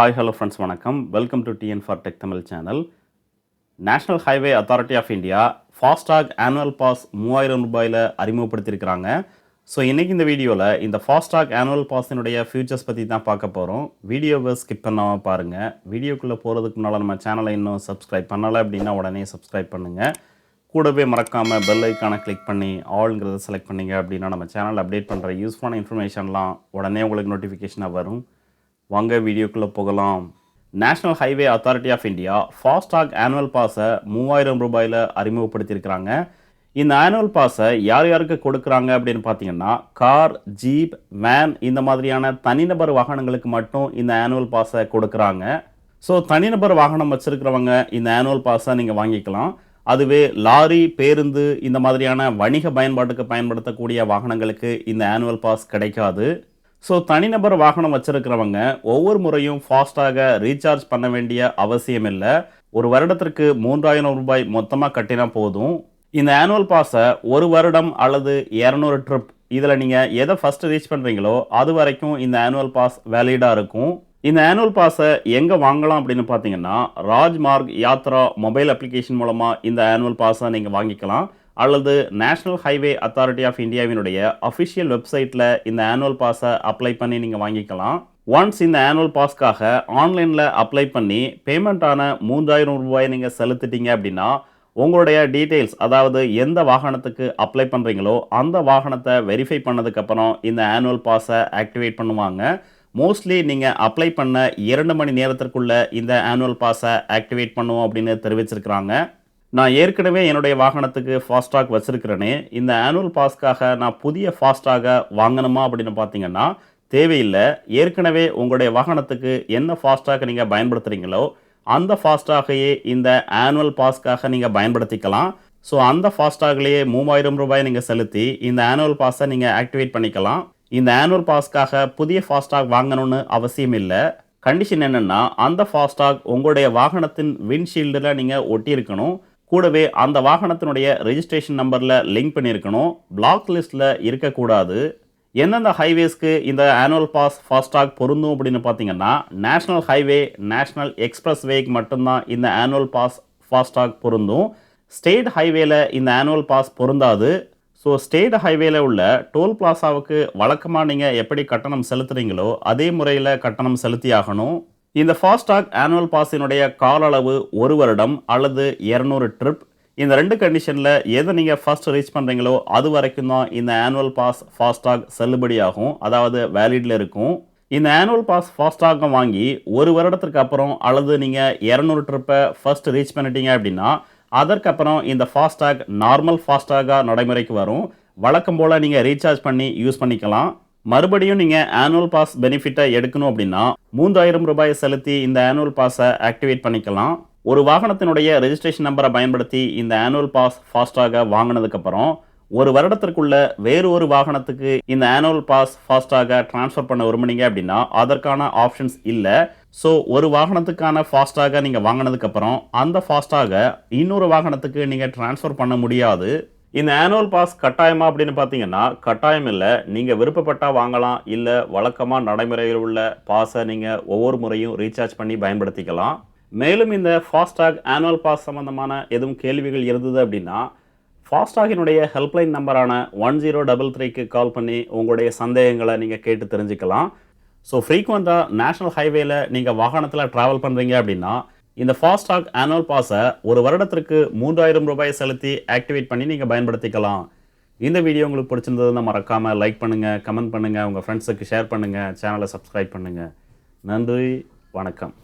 Hi hello friends வணக்கம். Welcome to TN for tech Tamil channel National Highway Authority of India FASTag annual pass மூவாயிரம் ரூபாயில் அறிமுகப்படுத்தியிருக்கிறாங்க. So இன்றைக்கி இந்த வீடியோவில் இந்த ஃபாஸ்டாக் ஆனுவல் பாஸினுடைய ஃபியூச்சர்ஸ் பற்றி தான் பார்க்க போகிறோம் வீடியோவை ஸ்கிப் பண்ணாமல் பாருங்கள் வீடியோக்குள்ளே போகிறதுக்கு முன்னால் நம்ம சேனலை இன்னும் சப்ஸ்கிரைப் பண்ணலை அப்படின்னா உடனே சப்ஸ்கிரைப் பண்ணுங்கள் கூடவே மறக்காமல் பெல் ஐக்கானை கிளிக் பண்ணி ஆளுங்கிறத செலக்ட் பண்ணிங்க அப்படின்னா நம்ம சேனல் அப்டேட் பண்ணுற யூஸ்ஃபுல்லான இன்ஃபர்மேஷன்லாம் உடனே உங்களுக்கு நோட்டிஃபிகேஷனாக வரும். வாங்க வீடியோக்குள்ளே போகலாம். National Highway Authority of India FASTag annual பாஸை மூவாயிரம் ரூபாயில் அறிமுகப்படுத்தியிருக்கிறாங்க. இந்த ஆனுவல் பாஸை யார் யாருக்கு கொடுக்குறாங்க அப்படின்னு பார்த்தீங்கன்னா கார் ஜீப் வேன் இந்த மாதிரியான தனிநபர் வாகனங்களுக்கு மட்டும் இந்த ஆனுவல் பாஸை கொடுக்குறாங்க. ஸோ தனிநபர் வாகனம் வச்சுருக்கிறவங்க இந்த ஆனுவல் பாஸை நீங்கள் வாங்கிக்கலாம். அதுவே லாரி பேருந்து இந்த மாதிரியான வணிக பயன்பாட்டுக்கு பயன்படுத்தக்கூடிய வாகனங்களுக்கு இந்த ஆனுவல் பாஸ் கிடைக்காது. ஸோ தனிநபர் வாகனம் வச்சிருக்கிறவங்க ஒவ்வொரு முறையும் ஃபாஸ்ட்டாக ரீசார்ஜ் பண்ண வேண்டிய அவசியம் இல்லை. ஒரு வருடத்திற்கு மூன்றாயிரம் ரூபாய் மொத்தமாக கட்டினா போதும். இந்த ஆனுவல் பாஸை ஒரு வருடம் அல்லது இரநூறு ட்ரிப் இதில் நீங்கள் எதை ஃபஸ்ட்டு ரீச் பண்ணுறீங்களோ அது வரைக்கும் இந்த ஆனுவல் பாஸ் வேலிடாக இருக்கும். இந்த ஆனுவல் பாஸை எங்கே வாங்கலாம் அப்படின்னு பார்த்தீங்கன்னா ராஜ்மார்க் யாத்ரா மொபைல் அப்ளிகேஷன் மூலமாக இந்த ஆனுவல் பாஸை நீங்கள் வாங்கிக்கலாம். அல்லது நேஷனல் ஹைவே அத்தாரிட்டி ஆஃப் இந்தியாவினுடைய அஃபிஷியல் வெப்சைட்டில் இந்த ஆனுவல் பாஸை அப்ளை பண்ணி நீங்கள் வாங்கிக்கலாம். ஒன்ஸ் இந்த ஆனுவல் பாஸ்க்காக ஆன்லைனில் அப்ளை பண்ணி பேமெண்ட்டான மூன்றாயிரம் ரூபாய் நீங்கள் செலுத்திட்டீங்க அப்படின்னா உங்களுடைய டீட்டெயில்ஸ் அதாவது எந்த வாகனத்துக்கு அப்ளை பண்ணுறீங்களோ அந்த வாகனத்தை வெரிஃபை பண்ணதுக்கப்புறம் இந்த ஆனுவல் பாஸை ஆக்டிவேட் பண்ணுவாங்க. மோஸ்ட்லி நீங்கள் அப்ளை பண்ண இரண்டு மணி நேரத்திற்குள்ளே இந்த ஆனுவல் பாஸை ஆக்டிவேட் பண்ணுவோம் அப்படின்னு தெரிவிச்சிருக்கிறாங்க. நான் ஏற்கனவே என்னுடைய வாகனத்துக்கு ஃபாஸ்டாக் வச்சுருக்கிறேனே இந்த ஆனுவல் பாஸ்க்காக நான் புதிய ஃபாஸ்டாக வாங்கணுமா அப்படின்னு பார்த்தீங்கன்னா தேவையில்லை. ஏற்கனவே உங்களுடைய வாகனத்துக்கு என்ன ஃபாஸ்டாக நீங்கள் பயன்படுத்துகிறீங்களோ அந்த ஃபாஸ்டாகையே இந்த ஆனுவல் பாஸ்க்காக நீங்கள் பயன்படுத்திக்கலாம். ஸோ அந்த ஃபாஸ்டாகலேயே மூவாயிரம் ரூபாய் நீங்கள் செலுத்தி இந்த ஆனுவல் பாஸை நீங்கள் ஆக்டிவேட் பண்ணிக்கலாம். இந்த ஆனுவல் பாஸ்க்காக புதிய ஃபாஸ்டாக் வாங்கணும்னு அவசியம் இல்லை. கண்டிஷன் என்னென்னா அந்த ஃபாஸ்டாக் உங்களுடைய வாகனத்தின் விண்ட்ஷீல்டில் நீங்கள் ஒட்டியிருக்கணும். கூடவே அந்த வாகனத்தினுடைய ரெஜிஸ்ட்ரேஷன் நம்பரில் லிங்க் பண்ணியிருக்கணும். பிளாக் லிஸ்ட்டில் இருக்கக்கூடாது. எந்தெந்த ஹைவேஸ்க்கு இந்த ஆனுவல் பாஸ் ஃபாஸ்டாக் பொருந்தும் அப்படின்னு பார்த்தீங்கன்னா நேஷ்னல் ஹைவே நேஷ்னல் எக்ஸ்பிரஸ் வேக்கு மட்டும்தான் இந்த ஆனுவல் பாஸ் ஃபாஸ்டாக் பொருந்தும். ஸ்டேட் ஹைவேல இந்த ஆனுவல் பாஸ் பொருந்தாது. ஸோ ஸ்டேட் ஹைவேல உள்ள டோல் பிளாசாவுக்கு வழக்கமாக நீங்கள் எப்படி கட்டணம் செலுத்துகிறீங்களோ அதே முறையில் கட்டணம் செலுத்தி ஆகணும் இந்த ஃபாஸ்டாக் ஆனுவல் பாஸினுடைய கால அளவு ஒரு வருடம் அல்லது இரநூறு ட்ரிப் இந்த ரெண்டு கண்டிஷனில் எதை நீங்கள் ஃபர்ஸ்ட் ரீச் பண்ணுறீங்களோ அது வரைக்கும் தான் இந்த ஆனுவல் பாஸ் ஃபாஸ்டாக் செல்லுபடியாகும் அதாவது வேலிடில் இருக்கும். இந்த ஆனுவல் பாஸ் ஃபாஸ்டாக வாங்கி ஒரு வருடத்திற்கு அப்புறம் அல்லது நீங்கள் இரநூறு ட்ரிப்பை ஃபர்ஸ்ட் ரீச் பண்ணிட்டீங்க அப்படின்னா அதற்கப்புறம் இந்த ஃபாஸ்டாக் நார்மல் ஃபாஸ்டாக நடைமுறைக்கு வரும். வழக்கம் போல் நீங்கள் ரீசார்ஜ் பண்ணி யூஸ் பண்ணிக்கலாம். மறுபடியும் நீங்கள் ஆனுவல் பாஸ் பெனிஃபிட்டை எடுக்கணும் அப்படின்னா மூன்றாயிரம் ரூபாயை செலுத்தி இந்த ஆனுவல் பாஸை ஆக்டிவேட் பண்ணிக்கலாம். ஒரு வாகனத்தினுடைய ரெஜிஸ்ட்ரேஷன் நம்பரை பயன்படுத்தி இந்த ஆனுவல் பாஸ் ஃபாஸ்டாக வாங்கினதுக்கப்புறம் ஒரு வருடத்திற்குள்ள வேறு ஒரு வாகனத்துக்கு இந்த ஆனுவல் பாஸ் ஃபாஸ்டாக ட்ரான்ஸ்ஃபர் பண்ண விரும்புனீங்க அப்படின்னா அதற்கான ஆப்ஷன்ஸ் இல்லை. ஸோ ஒரு வாகனத்துக்கான ஃபாஸ்டாக நீங்கள் வாங்கினதுக்கப்புறம் அந்த ஃபாஸ்டாக இன்னொரு வாகனத்துக்கு நீங்கள் ட்ரான்ஸ்ஃபர் பண்ண முடியாது. இந்த ஆனுவல் பாஸ் கட்டாயமா அப்படின்னு பார்த்தீங்கன்னா கட்டாயம் இல்லை. நீங்கள் விருப்பப்பட்டால் வாங்கலாம் இல்லை வழக்கமாக நடைமுறையில் உள்ள பாஸை நீங்கள் ஒவ்வொரு முறையும் ரீசார்ஜ் பண்ணி பயன்படுத்திக்கலாம். மேலும் இந்த ஃபாஸ்டாக் ஆனுவல் பாஸ் சம்மந்தமான எதுவும் கேள்விகள் இருந்தது அப்படின்னா ஃபாஸ்டாகினுடைய ஹெல்ப்லைன் நம்பரான ஒன் ஜீரோ டபுள் த்ரீக்கு கால் பண்ணி உங்களுடைய சந்தேகங்களை நீங்கள் கேட்டு தெரிஞ்சுக்கலாம். ஸோ ஃப்ரீக்வெண்ட்டாக நேஷனல் ஹைவேல நீங்கள் வாகனத்தில் ட்ராவல் பண்ணுறீங்க அப்படின்னா இந்த ஃபாஸ்டாக் ஆனுவல் பாஸை ஒரு வருடத்திற்கு மூன்றாயிரம் ரூபாயை செலுத்தி ஆக்டிவேட் பண்ணி நீங்கள் பயன்படுத்திக்கலாம். இந்த வீடியோ உங்களுக்கு பிடிச்சிருந்ததுன்னா மறக்காமல் லைக் பண்ணுங்கள் கமெண்ட் பண்ணுங்கள் உங்கள் ஃப்ரெண்ட்ஸுக்கு ஷேர் பண்ணுங்கள் சேனலை சப்ஸ்கிரைப் பண்ணுங்கள் நன்றி வணக்கம்.